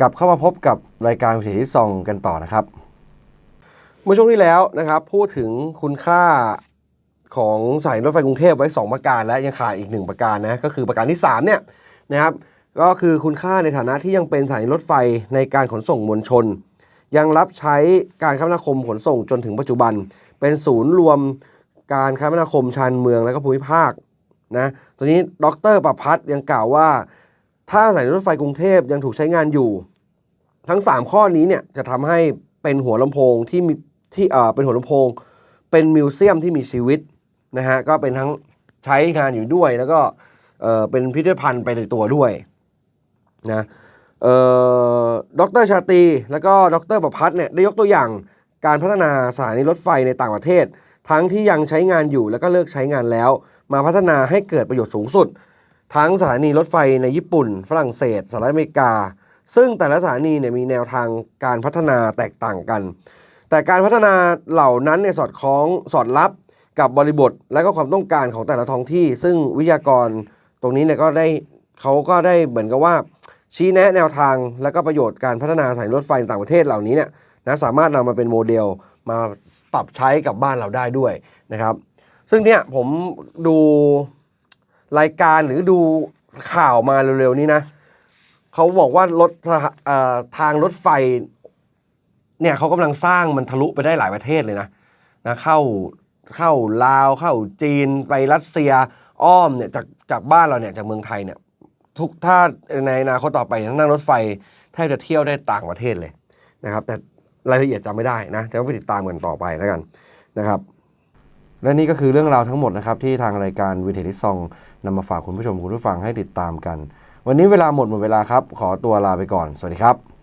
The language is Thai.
กลับเข้ามาพบกับรายการวิถีที่ซองกันต่อนะครับ เมื่อช่วงที่แล้วนะครับ พูดถึงคุณค่าของสายรถไฟกรุงเทพไว้ 2 ประการ และยังขาดอีก 1 ประการนะก็คือประการที่ 3 เนี่ยนะครับ ก็คือคุณค่าในฐานะที่ยังเป็นสานีรถไฟในการขนส่งมวลชน ยังรับใช้การคมนาคมขนส่งจนถึงปัจจุบัน เป็นศูนย์รวมการคมนาคมชานเมืองและก็ภูมิภาคนะตอนนี้ดรประพัฒน์ยังกล่าวว่า ถ้าสานีรถไฟกรุงเทพยังถูกใช้งานอยู่ ทั้ง 3 ข้อนี้เนี่ยจะทำให้เป็นหัวลำโพงที่มีที่เอ่อเป็นหัวลำโพง เป็นมิวเซียมที่มีชีวิตนะฮะก็เป็นทั้งใช้งานอยู่ด้วยแล้วก็เอ่อเป็นพิพิธภัณฑ์ไปในตัวด้วยนะเอ่อดรชาตีแล้วก็ดรประพัฒน์เนี่ยได้ยกตัวอย่างการพัฒนาสถานีรถไฟในต่างประเทศ ทั้งที่ยังใช้งานอยู่แล้วก็เลิกใช้งานแล้ว มาพัฒนาให้เกิดประโยชน์สูงสุด ทั้งสถานีรถไฟในญี่ปุ่น ฝรั่งเศสสหรัฐอเมริกา ซึ่งแต่ละสถานีเนี่ยมีแนวทางการพัฒนาแตกต่างกัน แต่การพัฒนาเหล่านั้นเนี่ยสอดคล้องสอดรับกับบริบทและก็ความต้องการของแต่ละท้องที่ ซึ่งวิทยากรตรงนี้เนี่ยก็ได้เขาก็ได้เหมือนกับว่า ชี้แนะแนวทางและก็ประโยชน์การพัฒนาสายรถไฟต่างประเทศเหล่านี้เนี่ยนะสามารถนำมาเป็นโมเดลมาปรับใช้กับบ้านเราได้ด้วยนะครับ ซึ่งเนี่ยผมดู รายการหรือดูข่าวมาเร็วๆนี้นะเขาบอกว่ารถทางรถไฟเนี่ยเขากำลังสร้างมันทะลุไปได้หลายประเทศเลยนะนะเข้าเข้าลาวเข้าจีนไปรัสเซียอ้อมเนี่ยจากจากบ้านเราเนี่ยจากเมืองไทยเนี่ยทุกถ้าในอนาคตต่อไปนั่งรถไฟแทบจะเที่ยวได้ต่างประเทศเลยนะครับ แต่รายละเอียดจำไม่ได้นะแต่ว่าไปติดตามกันต่อไปแล้วกันนะครับ และนี่ก็คือเรื่องราวทั้งหมดนะครับที่ทางรายการวิทยทิซองนำมาฝากคุณผู้ชมคุณผู้ฟังให้ติดตามกัน วันนี้เวลาหมดหมดเวลาครับ ขอตัวลาไปก่อน สวัสดีครับ